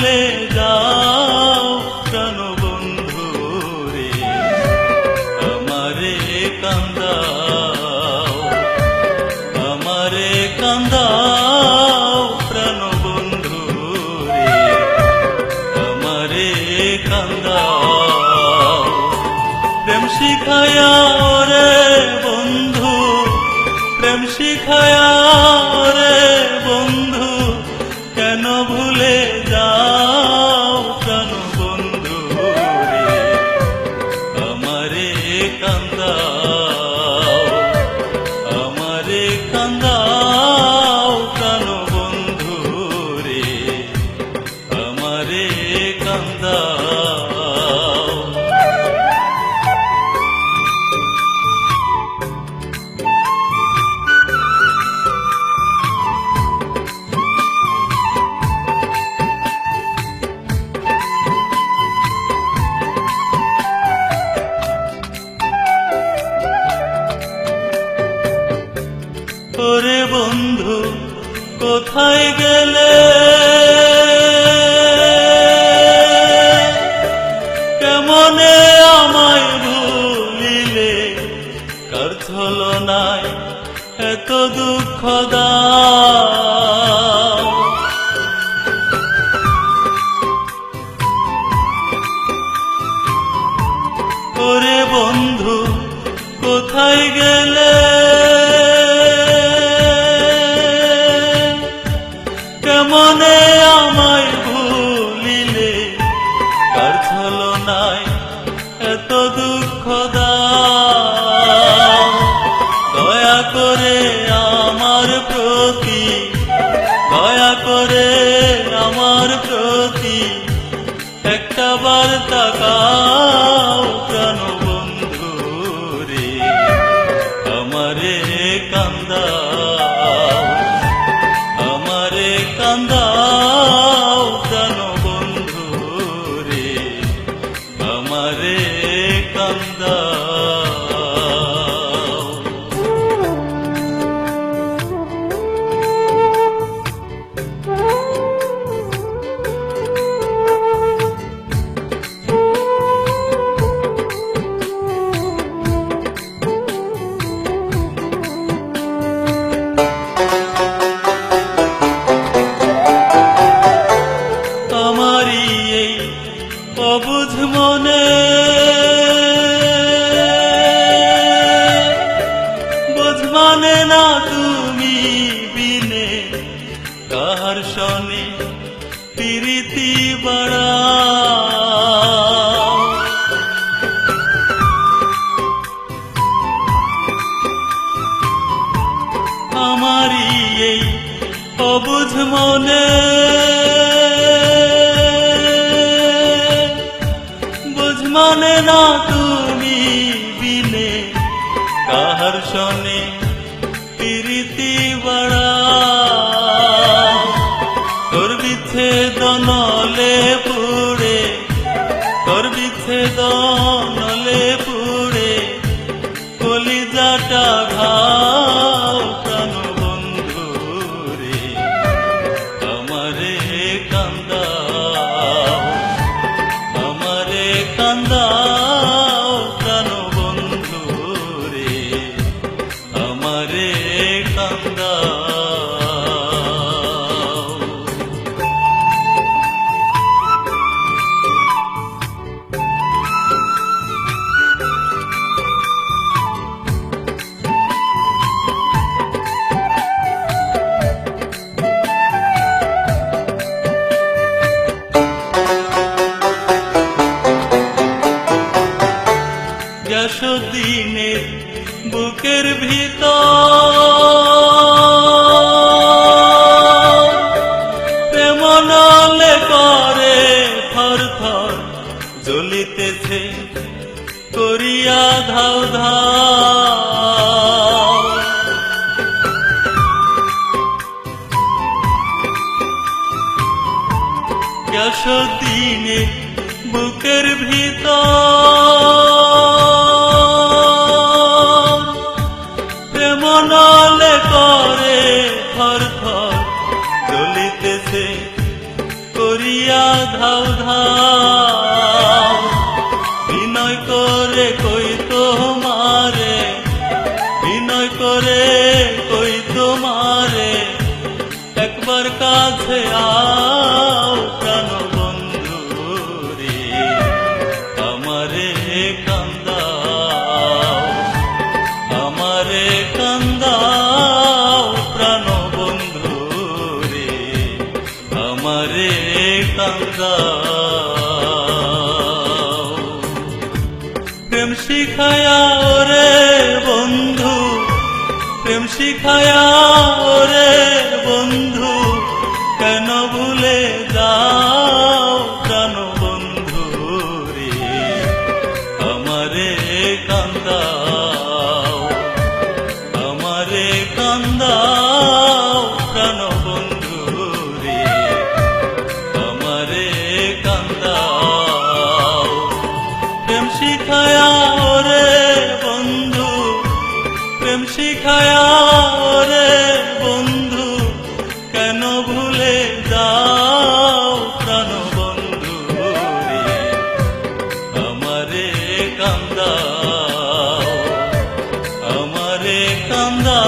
ভুলে যাও কেন বন্ধু রে। আমারে কান্দাও আমারে কান্দাও প্রাণ আমারে শিখায়া রে বন্ধু, প্রেম শিখায়া রে বন্ধু, কেন ভুলে বন্ধু কোথায় গেলে? কেমনে আমায় ভুলিলে? কার নাই এত দুঃখ দাও দয়া করে আমার প্রতি দয়া করে আমার প্রতি একটা বার তাকাও। মানে না তুমি বিনে কাহার শনে প্রীতি বড়া। তোর বিচ্ছেদ নলে পুড়ে তোর বিচ্ছেদ কান্দাও দিনের বুকের ভিতর প্রেম নলে করে থর থর জ্বলিতেছে করিয়া ধাও ধাও। দিনে বুকের ভিতর রাধাও ধাও বিনয় করে কই তোমারে বিনয় করে কই তোমারে একবার কাছে আ কান্দাও প্রেম শিখায়া ওরে বন্ধু, প্রেম শিখায়া ওরে বন্ধু, কেন ভুলে যাও প্রাণ বন্ধু রে? আমারে কান্দাও আমারে কান্দাও। শিখায় রে বন্ধু কেন ভুলে যাও কেন বন্ধু আমারে কান্দা আমারে কান্দা